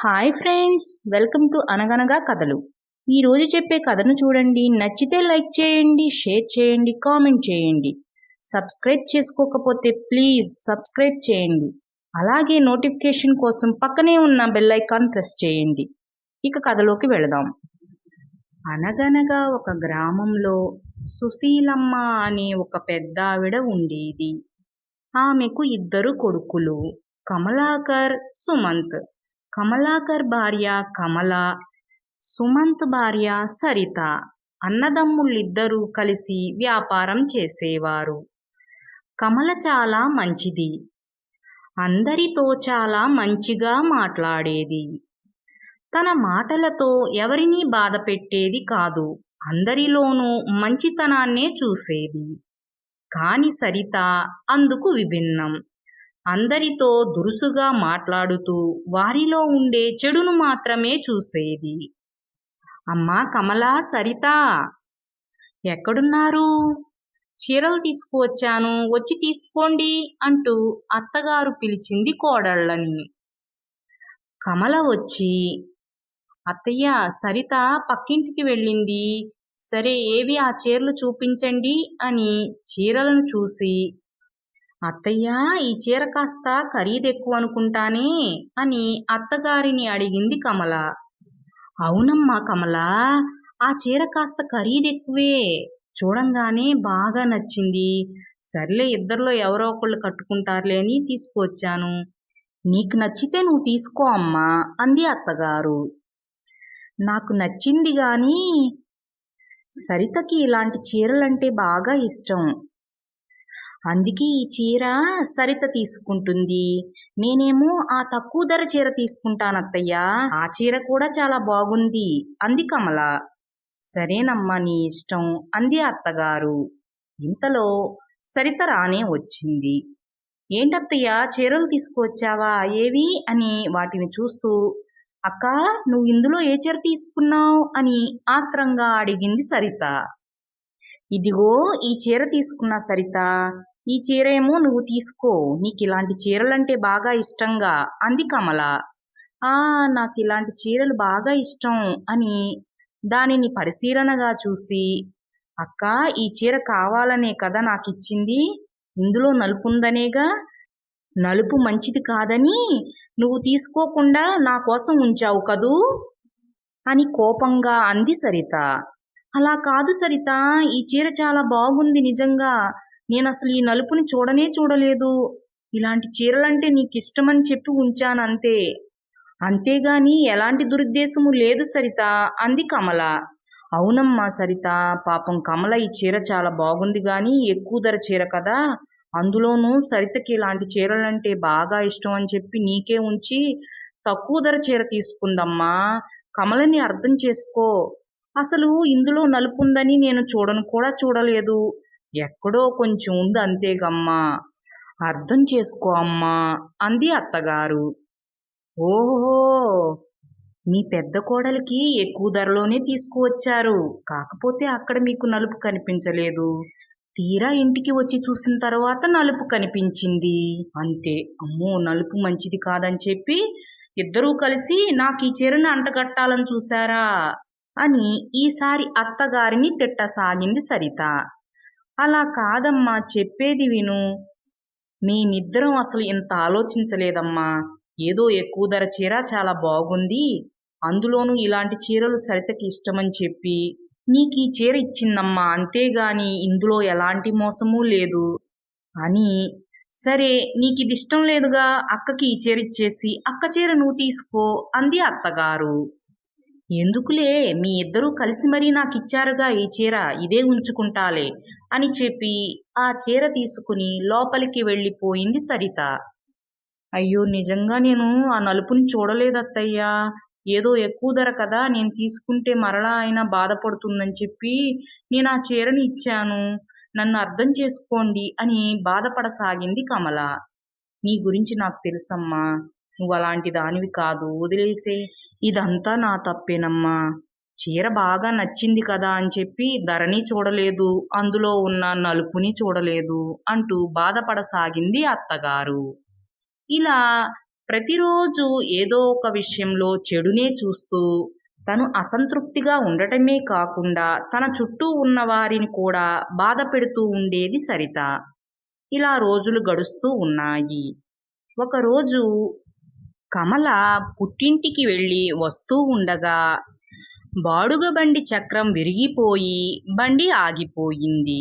Hi friends welcome to అనగనగా కథలు ఈరోజు చెప్పే కథను చూడండి. నచ్చితే లైక్ చేయండి షేర్ చేయండి కామెంట్ చేయండి. సబ్స్క్రైబ్ చేసుకోకపోతే ప్లీజ్ సబ్స్క్రైబ్ చేయండి. అలాగే నోటిఫికేషన్ కోసం పక్కనే ఉన్న బెల్ ఐకాన్ ప్రెస్ చేయండి. ఇక కథలోకి వెళదాం. అనగనగా ఒక గ్రామంలో సుశీలమ్మ అనే ఒక పెద్ద ఆవిడ ఉండేది. ఆమెకు ఇద్దరు కొడుకులు కమలాకర్ సుమంత్. కమలాకర్ భార్య కమల సుమంత్ భార్య సరిత అన్నదమ్ముళ్ళిద్దరూ కలిసి వ్యాపారం చేసేవారు. కమల చాలా మంచిది. అందరితో చాలా మంచిగా మాట్లాడేది. తన మాటలతో ఎవరినీ బాధపెట్టేది కాదు అందరిలోనూ మంచితనాన్నే చూసేది. కాని సరిత అందుకు విభిన్నం. అందరితో దురుసుగా మాట్లాడుతూ వారిలో ఉండే చెడును మాత్రమే చూసేది. అమ్మా కమలా సరిత! ఎక్కడున్నారు? చీరలు తీసుకువచ్చాను వచ్చి తీసుకోండి అంటూ అత్తగారు పిలిచింది కోడళ్ళని. కమల వచ్చి అత్తయ్య సరిత పక్కింటికి వెళ్ళింది. సరే ఏవి ఆ చీరలు చూపించండి అని చీరలను చూసి అత్తయ్య ఈ చీర కాస్త ఖరీదెక్కువ అనుకుంటానే అని అత్తగారిని అడిగింది కమల. అవునమ్మా కమల ఆ చీర కాస్త ఖరీదెక్కువే. చూడంగానే బాగా నచ్చింది. సర్లే ఇద్దరిలో ఎవరో ఒకళ్ళు కట్టుకుంటారులే అని తీసుకువచ్చాను. నీకు నచ్చితే నువ్వు తీసుకో అమ్మా అంది అత్తగారు. నాకు నచ్చింది గాని సరితకి ఇలాంటి చీరలంటే బాగా ఇష్టం. అందుకే ఈ చీర సరిత తీసుకుంటుంది. నేనేమో ఆ తక్కువ ధర చీర తీసుకుంటానత్తయ్యా. ఆ చీర కూడా చాలా బాగుంది. అంది కమల. సరేనమ్మా నీ ఇష్టం అంది అత్తగారు. ఇంతలో సరిత రానే వచ్చింది. ఏంటత్తయ్య చీరలు తీసుకువచ్చావా? ఏవి? అని వాటిని చూస్తూ అక్క నువ్వు ఇందులో ఏ చీర తీసుకున్నావు? అని ఆత్రంగా అడిగింది సరిత. ఇదిగో ఈ చీర తీసుకున్న సరిత. ఈ చీర ఏమో నువ్వు తీసుకో. నీకు ఇలాంటి చీరలంటే బాగా ఇష్టంగా. అంది కమల. ఆ నాకు ఇలాంటి చీరలు బాగా ఇష్టం అని దానిని పరిశీలనగా చూసి అక్క ఈ చీర కావాలనే కదా నాకు ఇచ్చింది ఇందులో నలుపు ఉందనేగా నలుపు మంచిది కాదని నువ్వు తీసుకోకుండా నా కోసం ఉంచావు కదూ? అని కోపంగా అంది సరిత. అలా కాదు సరిత. ఈ చీర చాలా బాగుంది నిజంగా. నేను అసలు ఈ నలుపుని చూడనే చూడలేదు. ఇలాంటి చీరలంటే నీకు ఇష్టమని చెప్పి ఉంచాను అంతే. అంతేగాని ఎలాంటి దురుద్దేశము లేదు సరిత అంది కమల. అవునమ్మా సరిత పాపం కమల ఈ చీర చాలా బాగుంది కానీ ఎక్కువ ధర చీర కదా. అందులోనూ సరితకి ఇలాంటి చీరలంటే బాగా ఇష్టం అని చెప్పి నీకే ఉంచి తక్కువ ధర చీర తీసుకుందమ్మా. కమలని అర్థం చేసుకో. అసలు ఇందులో నలుపు ఉందని నేను చూడను కూడా చూడలేదు. ఎక్కడో కొంచెం ఉంది అంతేగమ్మా. అర్థం చేసుకో అమ్మా అంది అత్తగారు. ఓహో! మీ పెద్ద కోడలికి ఎక్కువ ధరలోనే తీసుకువచ్చారు. కాకపోతే అక్కడ మీకు నలుపు కనిపించలేదు. తీరా ఇంటికి వచ్చి చూసిన తర్వాత నలుపు కనిపించింది. అంతే. అమ్మో! నలుపు మంచిది కాదని చెప్పి ఇద్దరూ కలిసి నాకు ఈ చీరను అంటగట్టాలని చూశారా అని ఈసారి అత్తగారిని తిట్టసాగింది సరిత. అలా కాదమ్మా చెప్పేది విను. మేమిద్దరం అసలు ఇంత ఆలోచించలేదమ్మా. ఏదో ఎక్కువ ధర చీర చాలా బాగుంది. అందులోనూ ఇలాంటి చీరలు సరితకి ఇష్టమని చెప్పి నీకు ఈ చీర ఇచ్చిందమ్మా అంతేగాని ఇందులో ఎలాంటి మోసమూ లేదు. అని సరే నీకు ఇది ఇష్టం లేదుగా అక్కకి ఈ చీర ఇచ్చేసి అక్క చీర నువ్వు తీసుకో అంది అత్తగారు. ఎందుకులే మీ ఇద్దరూ కలిసి మరీ నాకు ఇచ్చారుగా ఈ చీర ఇదే ఉంచుకుంటాలే. అని చెప్పి ఆ చీర తీసుకుని లోపలికి వెళ్ళిపోయింది సరిత. అయ్యో నిజంగా నేను ఆ నలుపుని చూడలేదత్తయ్యా. ఏదో ఎక్కువ ధర కదా నేను తీసుకుంటే మరలా అయినా బాధపడుతుందని చెప్పి నేను ఆ చీరని ఇచ్చాను. నన్ను అర్థం చేసుకోండి అని బాధపడసాగింది కమల. నీ గురించి నాకు తెలుసమ్మా. నువ్వు అలాంటి దానివి కాదు వదిలేసే ఇదంతా నా తప్పేనమ్మా. చీర బాగా నచ్చింది కదా అని చెప్పి ధరని చూడలేదు అందులో ఉన్న నలుపుని చూడలేదు అంటూ బాధపడసాగింది అత్తగారు. ఇలా ప్రతిరోజు ఏదో ఒక విషయంలో చెడునే చూస్తూ తను అసంతృప్తిగా ఉండటమే కాకుండా తన చుట్టూ ఉన్న వారిని కూడా బాధ పెడుతూ ఉండేది సరిత. ఇలా రోజులు గడుస్తూ ఉన్నాయి. ఒకరోజు కమల పుట్టింటికి వెళ్ళి వస్తూ ఉండగా బాడుగ బండి చక్రం విరిగిపోయి బండి ఆగిపోయింది.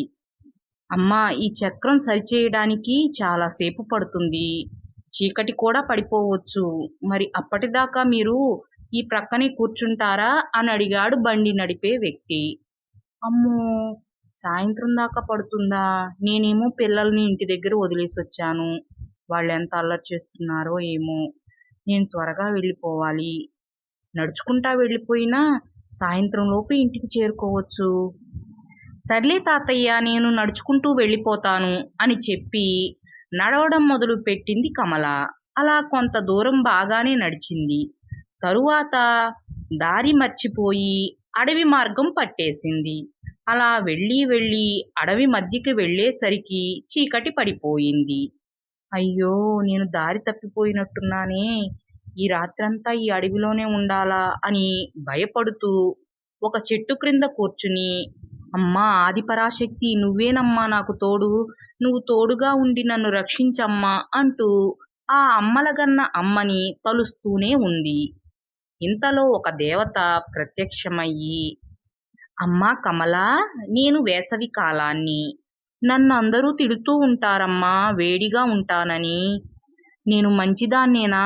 అమ్మా ఈ చక్రం సరిచేయడానికి చాలాసేపు పడుతుంది. చీకటి కూడా పడిపోవచ్చు. మరి అప్పటిదాకా మీరు ఈ ప్రక్కనే కూర్చుంటారా అని అడిగాడు బండి నడిపే వ్యక్తి. అమ్మో సాయంత్రం దాకా పడుతుందా? నేనేమో పిల్లల్ని ఇంటి దగ్గర వదిలేసి వచ్చాను వాళ్ళు ఎంత అల్లరి చేస్తున్నారో ఏమో. నేను త్వరగా వెళ్ళిపోవాలి. నడుచుకుంటా వెళ్ళిపోయినా సాయంత్రం లోపు ఇంటికి చేరుకోవచ్చు. సర్లే తాతయ్య నేను నడుచుకుంటూ వెళ్ళిపోతాను అని చెప్పి నడవడం మొదలు పెట్టింది కమల. అలా కొంత దూరం బాగానే నడిచింది. తరువాత దారి మర్చిపోయి అడవి మార్గం పట్టేసింది. అలా వెళ్ళి వెళ్ళి అడవి మధ్యకి వెళ్ళేసరికి చీకటి పడిపోయింది. అయ్యో నేను దారి తప్పిపోయినట్టున్నానే. ఈ రాత్రంతా ఈ అడవిలోనే ఉండాలా అని భయపడుతూ ఒక చెట్టు క్రింద కూర్చుని అమ్మా ఆదిపరాశక్తి నువ్వేనమ్మా నాకు తోడు. నువ్వు తోడుగా ఉండి నన్ను రక్షించమ్మా అంటూ ఆ అమ్మలగన్న అమ్మని తలుస్తూనే ఉంది. ఇంతలో ఒక దేవత ప్రత్యక్షమయ్యి అమ్మా కమల నేను వేసవి కాలాన్ని నన్ను అందరూ తిడుతూ ఉంటారమ్మా వేడిగా ఉంటానని. నేను మంచిదాన్నేనా?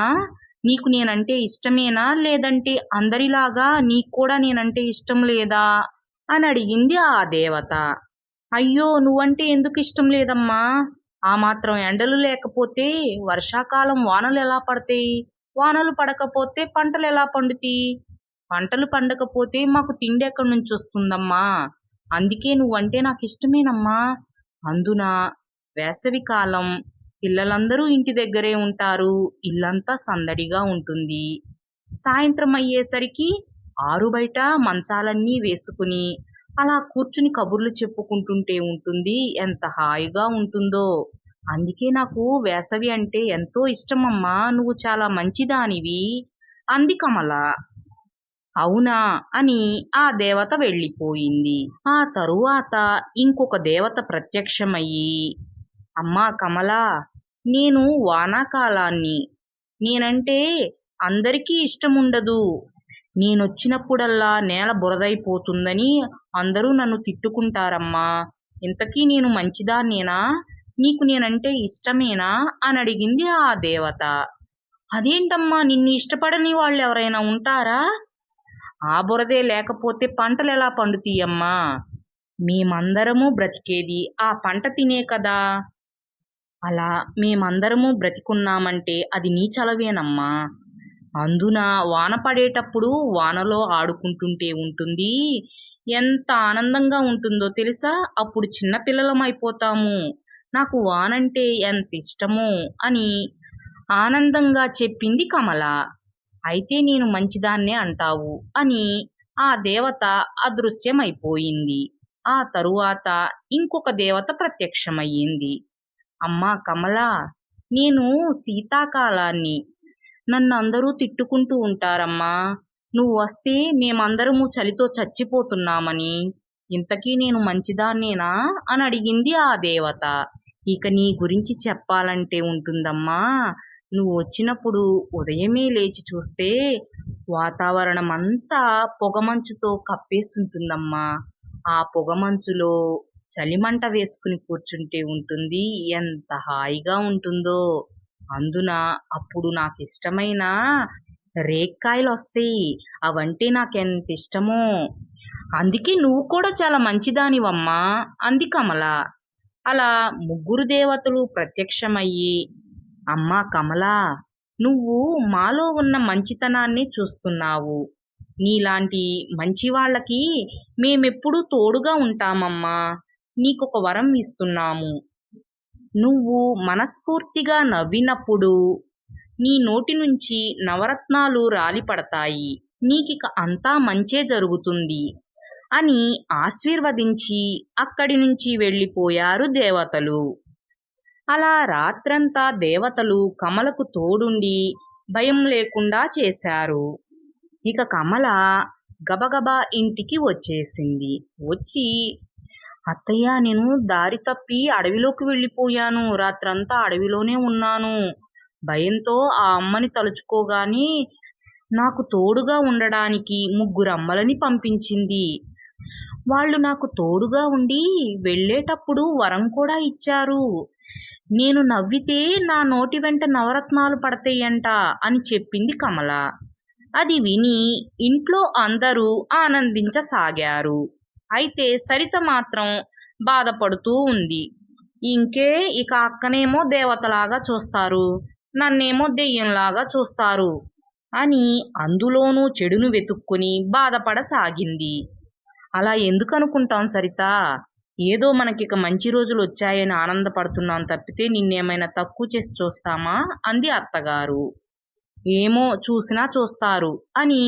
నీకు నేనంటే ఇష్టమేనా? లేదంటే అందరిలాగా నీకు కూడా నేనంటే ఇష్టం లేదా? అని అడిగింది ఆ దేవత. అయ్యో నువ్వంటే ఎందుకు ఇష్టం లేదమ్మా? ఆ మాత్రం ఎండలు లేకపోతే వర్షాకాలం వానలు ఎలా పడతాయి? వానలు పడకపోతే పంటలు ఎలా పండుతాయి? పంటలు పండకపోతే మాకు తిండి ఎక్కడి నుంచి వస్తుందమ్మా? అందుకే నువ్వంటే నాకు ఇష్టమేనమ్మా. అందున? వేసవి కాలం. పిల్లలందరూ ఇంటి దగ్గరే ఉంటారు. ఇల్లంతా సందడిగా ఉంటుంది. సాయంత్రం అయ్యేసరికి ఆరు బయట మంచాలన్నీ వేసుకుని అలా కూర్చుని కబుర్లు చెప్పుకుంటుంటే ఉంటుంది. ఎంత హాయిగా ఉంటుందో. అందుకే నాకు వేసవి అంటే ఎంతో ఇష్టమమ్మా. నువ్వు చాలా మంచిదానివి. అంది కమల. అవునా అని ఆ దేవత వెళ్ళిపోయింది. ఆ తరువాత ఇంకొక దేవత ప్రత్యక్షమయ్యి అమ్మా కమల నేను వానాకాలాన్ని నేనంటే అందరికీ ఇష్టం ఉండదు నేనొచ్చినప్పుడల్లా నేల బురదైపోతుందని అందరూ నన్ను తిట్టుకుంటారమ్మా. ఇంతకీ నేను మంచిదాన్నేనా? నీకు నేనంటే ఇష్టమేనా? అని అడిగింది ఆ దేవత. అదేంటమ్మా నిన్ను ఇష్టపడని వాళ్ళు ఎవరైనా ఉంటారా? ఆ బురదే లేకపోతే పంటలు ఎలా పండుతీయమ్మా? మేమందరము బ్రతికేది ఆ పంట తినే కదా. అలా మేమందరము బ్రతికున్నామంటే అది నీ చలవేనమ్మా. అందున వాన పడేటప్పుడు వానలో ఆడుకుంటుంటే ఉంటుంది. ఎంత ఆనందంగా ఉంటుందో తెలుసా? అప్పుడు చిన్నపిల్లలం అయిపోతాము. నాకు వానంటే ఎంత ఇష్టమో? అని ఆనందంగా చెప్పింది కమల. అయితే నేను మంచిదాన్నే అంటావు అని ఆ దేవత అదృశ్యమైపోయింది. ఆ తరువాత ఇంకొక దేవత ప్రత్యక్షమయ్యింది. అమ్మా కమల నేను శీతాకాలాన్ని నన్ను అందరూ తిట్టుకుంటూ ఉంటారమ్మా. నువ్వు వస్తే మేమందరము చలితో చచ్చిపోతున్నామని. ఇంతకీ నేను మంచిదాన్నేనా? అని అడిగింది ఆ దేవత. ఇక నీ గురించి చెప్పాలంటే ఉంటుందమ్మా. నువ్వు వచ్చినప్పుడు ఉదయమే లేచి చూస్తే వాతావరణం అంతా పొగమంచుతో కప్పేస్తుంటుందమ్మా ఆ పొగమంచులో చలిమంట వేసుకుని కూర్చుంటే ఉంటుంది. ఎంత హాయిగా ఉంటుందో. అందున అప్పుడు నాకు ఇష్టమైన రేక్కాయలు వస్తాయి. అవంటే నాకెంత ఇష్టమో. అందుకే నువ్వు కూడా చాలా మంచిదానివమ్మా. అంది కమల. అలా ముగ్గురు దేవతలు ప్రత్యక్షమయ్యి అమ్మా కమల నువ్వు మాలో ఉన్న మంచితనాన్ని చూస్తున్నావు. నీలాంటి మంచి వాళ్ళకి మేమెప్పుడూ తోడుగా ఉంటామమ్మా. నీకొక వరం ఇస్తున్నాము. నువ్వు మనస్ఫూర్తిగా నవ్వినప్పుడు నీ నోటి నుంచి నవరత్నాలు రాలిపడతాయి. నీకిక అంతా మంచే జరుగుతుంది అని ఆశీర్వదించి అక్కడి నుంచి వెళ్ళిపోయారు దేవతలు. అలా రాత్రంతా దేవతలు కమలకు తోడుండి భయం లేకుండా చేశారు. ఇక కమల గబగబా ఇంటికి వచ్చేసింది. వచ్చి అత్తయ్య నేను దారి తప్పి అడవిలోకి వెళ్ళిపోయాను. రాత్రంతా అడవిలోనే ఉన్నాను. భయంతో ఆ అమ్మని తలుచుకోగానే నాకు తోడుగా ఉండడానికి ముగ్గురు అమ్మలని పంపించింది. వాళ్ళు నాకు తోడుగా ఉండి వెళ్ళేటప్పుడు వరం కూడా ఇచ్చారు. నేను నవ్వితే నా నోటి వెంట నవరత్నాలు పడతాయంట అని చెప్పింది కమల. అది విని ఇంట్లో అందరూ ఆనందించసాగారు. అయితే సరిత మాత్రం బాధపడుతూ ఉంది. ఇంకే ఇక అక్కనేమో దేవతలాగా చూస్తారు. నన్నేమో దెయ్యంలాగా చూస్తారు. అని అందులోనూ చెడును వెతుక్కుని బాధపడసాగింది. అలా ఎందుకనుకుంటాం సరిత? ఏదో మనకిక మంచి రోజులు వచ్చాయని ఆనందపడుతున్నాం తప్పితే నిన్నేమైనా తక్కువ చేసి చూస్తామా? అంది అత్తగారు. ఏమో చూసినా చూస్తారు అని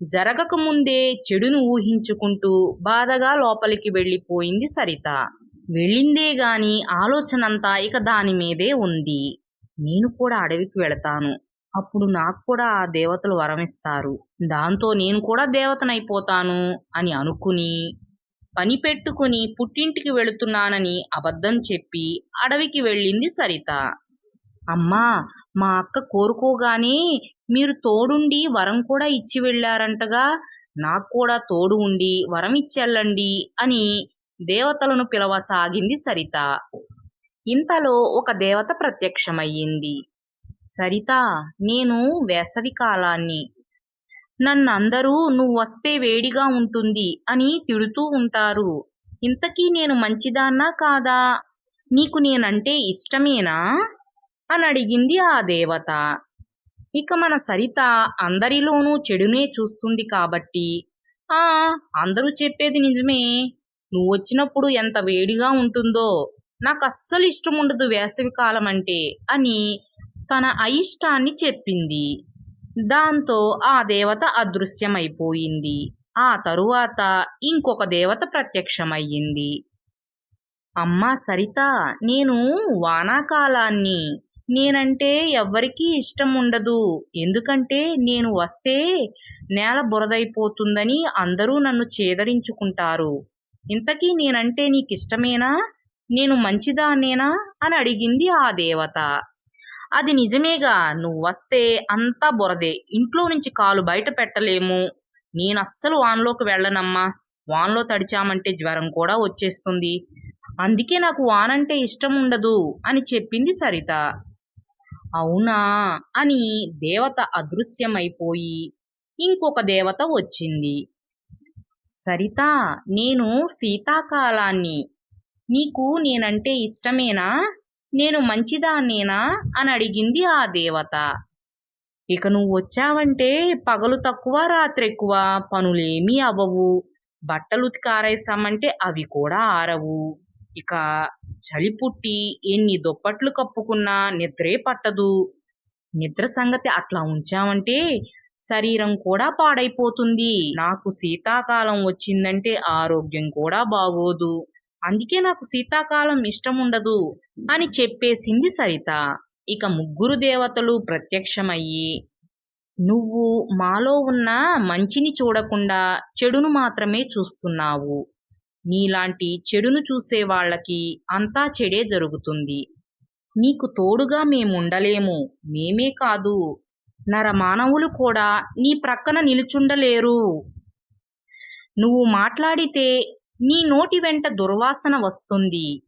జరగకముందే చెడును ఊహించుకుంటూ బాధగా లోపలికి వెళ్ళిపోయింది సరిత. వెళ్ళిందే గాని ఆలోచనంతా ఇక దాని మీదే ఉంది. నేను కూడా అడవికి వెళతాను. అప్పుడు నాకు కూడా ఆ దేవతలు వరమిస్తారు. దాంతో నేను కూడా దేవతనైపోతాను అని అనుకుని పని పెట్టుకుని పుట్టింటికి వెళుతున్నానని అబద్ధం చెప్పి అడవికి వెళ్ళింది సరిత. అమ్మా మా అక్క కోరుకోగానే మీరు తోడుండి వరం కూడా ఇచ్చి వెళ్ళారంటగా. నాకు కూడా తోడు ఉండి వరం ఇచ్చెళ్ళండి అని దేవతలను పిలవసాగింది సరిత. ఇంతలో ఒక దేవత ప్రత్యక్షమయ్యింది. సరిత నేను వేసవి కాలాన్ని. నన్నందరూ నువ్వు వస్తే వేడిగా ఉంటుంది అని తిడుతూ ఉంటారు. ఇంతకీ నేను మంచిదాన్నా కాదా? నీకు నేనంటే ఇష్టమేనా? అని అడిగింది ఆ దేవత. ఇక మన సరిత అందరిలోనూ చెడునే చూస్తుంది కాబట్టి ఆ అందరూ చెప్పేది నిజమే. నువ్వు వచ్చినప్పుడు ఎంత వేడిగా ఉంటుందో నాకు అస్సలు ఇష్టం ఉండదు వేసవి కాలం అంటే అని తన అయిష్టాన్ని చెప్పింది. దాంతో ఆ దేవత అదృశ్యమైపోయింది. ఆ తరువాత ఇంకొక దేవత ప్రత్యక్షమయ్యింది. అమ్మా సరిత నేను వానాకాలాన్ని నేనంటే ఎవ్వరికీ ఇష్టం ఉండదు. ఎందుకంటే నేను వస్తే నేల బురదైపోతుందని అందరూ నన్ను చేదరించుకుంటారు. ఇంతకీ నేనంటే నీకు ఇష్టమేనా నేను మంచిదానేనా అని అడిగింది ఆ దేవత. అది నిజమేగా నువ్వు వస్తే అంతా బురదే. ఇంట్లో నుంచి కాలు బయట పెట్టలేము. నేను అస్సలు వానలోకి వెళ్ళనమ్మా. వానలో తడిచామంటే జ్వరం కూడా వచ్చేస్తుంది. అందుకే నాకు వానంటే ఇష్టం ఉండదు అని చెప్పింది సరిత. అవునా? అని దేవత అదృశ్యమైపోయి ఇంకొక దేవత వచ్చింది. సరిత నేను శీతాకాలాన్ని నీకు నేనంటే ఇష్టమేనా? నేను మంచిదాన్నేనా? అని అడిగింది ఆ దేవత. ఇక నువ్వు వచ్చావంటే పగలు తక్కువ రాత్రి ఎక్కువ పనులేమీ అవ్వవు బట్టలు ఉతికారేసామంటే అవి కూడా ఆరవు. ఇక చలి పుట్టి ఎన్ని దుప్పట్లు కప్పుకున్నా నిద్రే పట్టదు. నిద్ర సంగతి అట్లా ఉంచామంటే శరీరం కూడా పాడైపోతుంది. నాకు శీతాకాలం వచ్చిందంటే ఆరోగ్యం కూడా బాగోదు. అందుకే నాకు శీతాకాలం ఇష్టం ఉండదు అని చెప్పేసింది సరిత. ఇక ముగ్గురు దేవతలు ప్రత్యక్షమయ్యి నువ్వు మాలో ఉన్న మంచిని చూడకుండా చెడును మాత్రమే చూస్తున్నావు. నీలాంటి చెడును చూసే వాళ్ళకి అంతా చెడే జరుగుతుంది. నీకు తోడుగా మేముండలేము. మేమే కాదు. నరమానవులు కూడా నీ ప్రక్కన నిలుచుండలేరు. నువ్వు మాట్లాడితే నీ నోటి వెంట దుర్వాసన వస్తుంది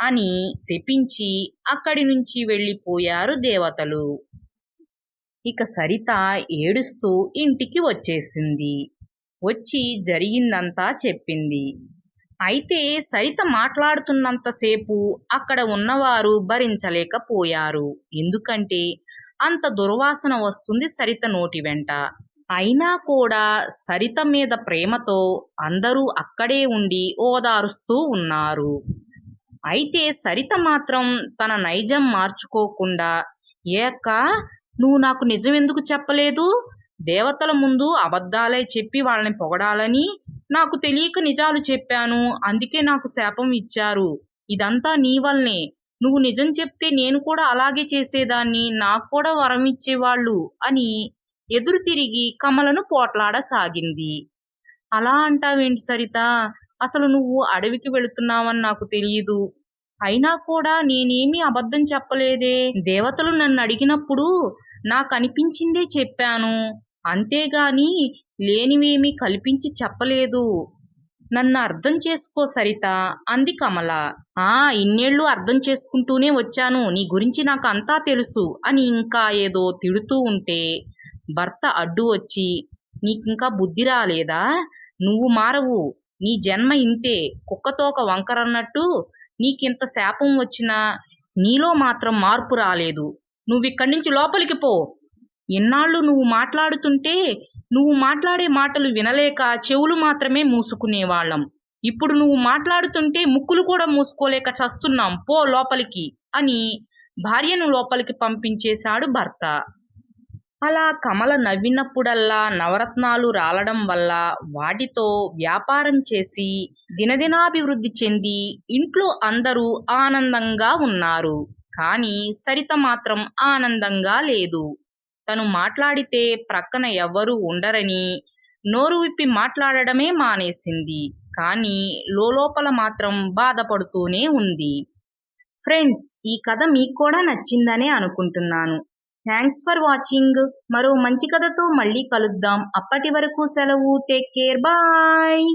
అని శపించి అక్కడి నుంచి వెళ్ళిపోయారు దేవతలు. ఇక సరిత ఏడుస్తూ ఇంటికి వచ్చేసింది. వచ్చి జరిగిందంతా చెప్పింది. అయితే సరిత మాట్లాడుతున్నంతసేపు అక్కడ ఉన్నవారు భరించలేకపోయారు. ఎందుకంటే అంత దుర్వాసన వస్తుంది సరిత నోటి వెంట. అయినా కూడా సరిత మీద ప్రేమతో అందరూ అక్కడే ఉండి ఓదారుస్తూ ఉన్నారు. అయితే సరిత మాత్రం తన నైజం మార్చుకోకుండా ఏక్క నువ్వు నాకు నిజం ఎందుకు చెప్పలేదు? దేవతల ముందు అబద్ధాలే చెప్పి వాళ్ళని పొగడాలని నాకు తెలియక నిజాలు చెప్పాను. అందుకే నాకు శాపం ఇచ్చారు. ఇదంతా నీ వల్లనే. నువ్వు నిజం చెప్తే నేను కూడా అలాగే చేసేదాన్ని. నాకు కూడా వరం ఇచ్చేవాళ్ళు అని ఎదురు తిరిగి కమలను పోట్లాడసాగింది. అలా అంటావేంటి సరిత? అసలు నువ్వు అడవికి వెళుతున్నావని నాకు తెలియదు అయినా కూడా నేనేమీ అబద్ధం చెప్పలేదే? దేవతలు నన్ను అడిగినప్పుడు నాకు అనిపించిందే చెప్పాను. అంతేగాని లేనివేమీ కల్పించి చెప్పలేదు. నన్ను అర్థం చేసుకో సరిత అంది కమల. ఆ ఇన్నేళ్ళు అర్థం చేసుకుంటూనే వచ్చాను. నీ గురించి నాకు అంతా తెలుసు అని ఇంకా ఏదో తిడుతూ ఉంటే భర్త అడ్డు వచ్చి నీకింకా బుద్ధి రాలేదా? నువ్వు మారవు. నీ జన్మ ఇంతే. కుక్కతోక వంకరన్నట్టు నీకింత శాపం వచ్చినా నీలో మాత్రం మార్పు రాలేదు. నువ్విక్కడి నుంచి లోపలికి పో. ఇన్నాళ్ళు నువ్వు మాట్లాడుతుంటే నువ్వు మాట్లాడే మాటలు వినలేక చెవులు మాత్రమే మూసుకునేవాళ్ళం. ఇప్పుడు నువ్వు మాట్లాడుతుంటే ముక్కులు కూడా మూసుకోలేక చస్తున్నాం పో లోపలికి అని భార్యను లోపలికి పంపించేశాడు భర్త. అలా కమల నవ్వినప్పుడల్లా నవరత్నాలు రాలడం వల్ల వాటితో వ్యాపారం చేసి దినదినాభివృద్ధి చెంది ఇంట్లో అందరూ ఆనందంగా ఉన్నారు. కానీ సరిత మాత్రం ఆనందంగా లేదు. తను మాట్లాడితే ప్రక్కన ఎవ్వరూ ఉండరని నోరు విప్పి మాట్లాడడమే మానేసింది. కానీ లోపల మాత్రం బాధపడుతూనే ఉంది. ఫ్రెండ్స్ ఈ కథ మీకు కూడా నచ్చిందనే అనుకుంటున్నాను. Thanks for watching. మరో మంచి కథతో మళ్ళీ కలుద్దాం. అప్పటి వరకు సెలవు. Take care. బాయ్.